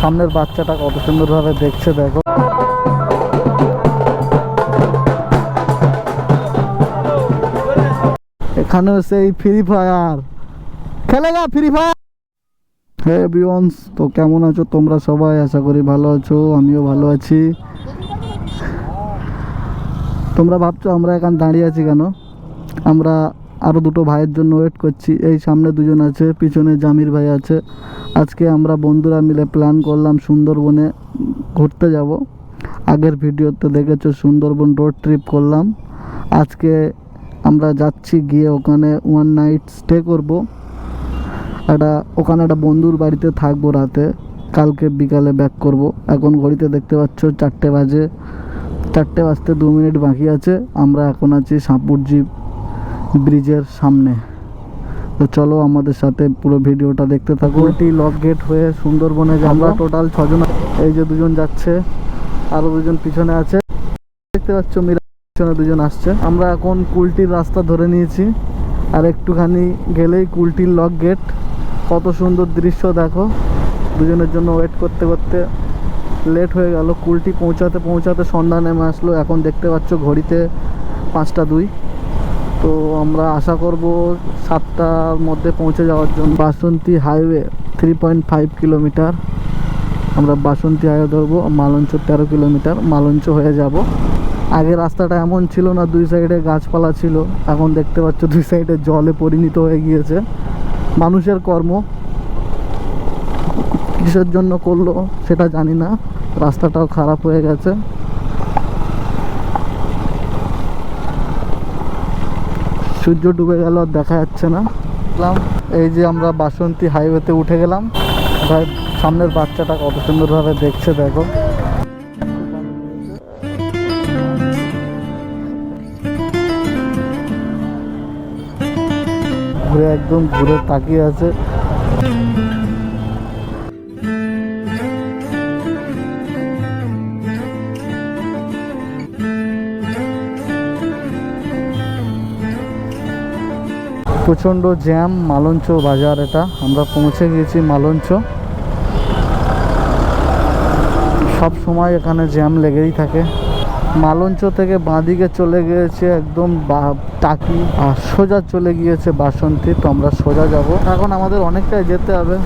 সামনের বাচ্চাটা কত সুন্দরভাবে দেখছে, দেখো। এখানেও সেই ফ্রি ফায়ার খেলেগা ফ্রি ফায়ার হে বিয়ন্স তো কেমন আছো তোমরা সবাই? আশা করি ভালো আছো, আমিও ভালো আছি। তোমরা ভাবছ আমরা এখানে দাঁড়িয়ে আছি কেন? আমরা আরও দুটো ভাইয়ের জন্য ওয়েট করছি। এই সামনে দুজন আছে, পিছনে জামির ভাই আছে। আজকে আমরা বন্ধুরা মিলে প্ল্যান করলাম সুন্দরবনে ঘুরতে যাব। আগের ভিডিওতে দেখেছ সুন্দরবন রোড ট্রিপ করলাম। আজকে আমরা যাচ্ছি গিয়ে ওখানে ওয়ান নাইট স্টে করব। একটা, ওখানে একটা বন্ধুর বাড়িতে থাকব রাতে। কালকে বিকালে ব্যাক করব। এখন ঘড়িতে দেখতে পাচ্ছ চারটে বাজে। চারটে বাজতে দু মিনিট বাকি আছে। আমরা এখন আছি সাপুরজি ব্রিজের সামনে। তো চলো আমাদের সাথে পুরো ভিডিওটা দেখতে থাকো। উল্টি লক গেট হয়ে সুন্দরবনে আমরা টোটাল ছজন এই যে দুজন যাচ্ছে আরও দুজন পিছনে আছে। দেখতে পাচ্ছ মিরা পিছনে দুজন আসছে। আমরা এখন কুলটির রাস্তা ধরে নিয়েছি। আর একটুখানি গেলেই কুলটির লক গেট কত সুন্দর দৃশ্য দেখো। দুজনের জন্য ওয়েট করতে করতে লেট হয়ে গেল। কুলটি পৌঁছাতে পৌঁছাতে সন্ধ্যা নেমে আসলো। এখন দেখতে পাচ্ছ ঘড়িতে পাঁচটা দুই। তো আমরা আশা করব সাতটার মধ্যে পৌঁছে যাওয়ার জন্য। Basanti highway three point five kilometre. আমরা বাসন্তী হাইওয়ে ধরবো, মালঞ্চ তেরো কিলোমিটার। মালঞ্চ হয়ে যাব। আগে রাস্তাটা এমন ছিল না, দুই সাইডে গাছপালা ছিল। এখন দেখতে পাচ্ছ দুই সাইডে জলে পরিণত হয়ে গিয়েছে। মানুষের কর্ম কিসের জন্য করল সেটা জানি না। রাস্তাটাও খারাপ হয়ে গেছে। সূর্য ডুবে গেল দেখা যাচ্ছে না। এই যে আমরা বাসন্তী হাইওয়েতে উঠে গেলাম। ভাই সামনের বাচ্চাটা কত সুন্দরভাবে দেখছে দেখো। ঘুরে একদম ঘুরে তাকিয়ে আছে। প্রচণ্ড জ্যাম, মালঞ্চ বাজার এটা। আমরা পৌঁছে গিয়েছি মালঞ্চ। সব সময় এখানে জ্যাম লেগেই থাকে। মালঞ্চ থেকে বাঁদিকে চলে গিয়েছে একদম টাকি, আর সোজা চলে গিয়েছে বাসন্তী। তো আমরা সোজা যাব। এখন আমাদের অনেকটাই যেতে হবে।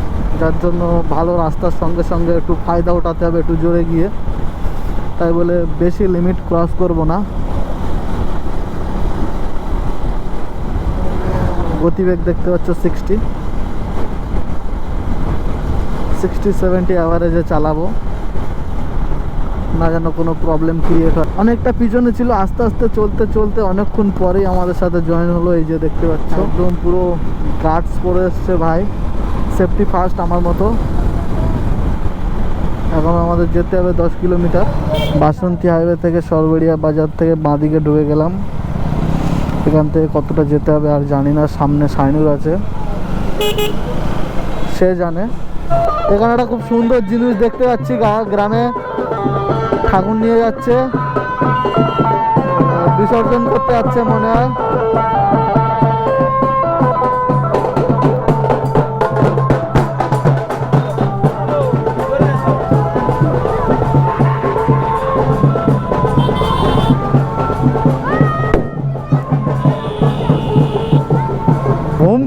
যার জন্য ভালো রাস্তার সঙ্গে সঙ্গে একটু ফায়দা ওঠাতে হবে একটু জোরে গিয়ে। তাই বলে বেশি লিমিট ক্রস করব না। গতিবেগ দেখতে পাচ্ছ সিক্সটি সিক্সটি সেভেন্টি অ্যাভারেজে চালাবো। না যেন কোনো প্রবলেম ক্রিয়েট হয়। অনেকটা পিছনে ছিল, আস্তে আস্তে চলতে চলতে অনেকক্ষণ পরেই আমাদের সাথে জয়েন হলো এই যে দেখতে পাচ্ছ। একদম পুরো গার্ডস পরে এসছে ভাই। সেফটি ফার্স্ট আমার মতো। এখন আমাদের যেতে হবে দশ কিলোমিটার। বাসন্তী হাইওয়ে থেকে সরবেড়িয়া বাজার থেকে বাঁদিকে ঢুকে গেলাম। এখান থেকে কতটা যেতে হবে আর জানি না, সামনে সাইনুর আছে। সে জানে। এখানে একটা খুব সুন্দর জিনিস দেখতে পাচ্ছি, গা- গ্রামে ঠাকুর নিয়ে যাচ্ছে। বিসর্জন করতে যাচ্ছে মনে হয়।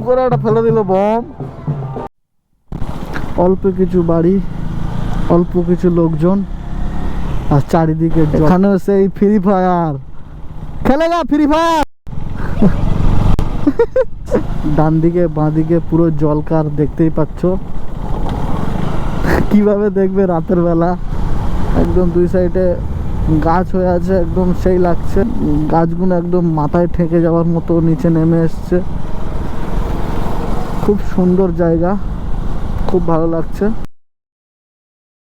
করে একটা ফেলে দিল বোম। অল্প কিছু বাড়ি অল্প কিছু লোকজন আর চারিদিকে জল। এখানেও সেই ফ্রি ফায়ার খেলেগা ফ্রি ফায়ার ডান দিকে বাঁ দিকে পুরো জলকার দেখতেই পাচ্ছ। কীভাবে দেখবে রাতের বেলা? একদম দুই সাইডে গাছ হয়ে আছে একদম সেই লাগছে। গাছগুলো একদম মাথায় ঠেকে যাওয়ার মতো নিচে নেমে এসছে। খুব সুন্দর জায়গা খুব ভালো লাগছে।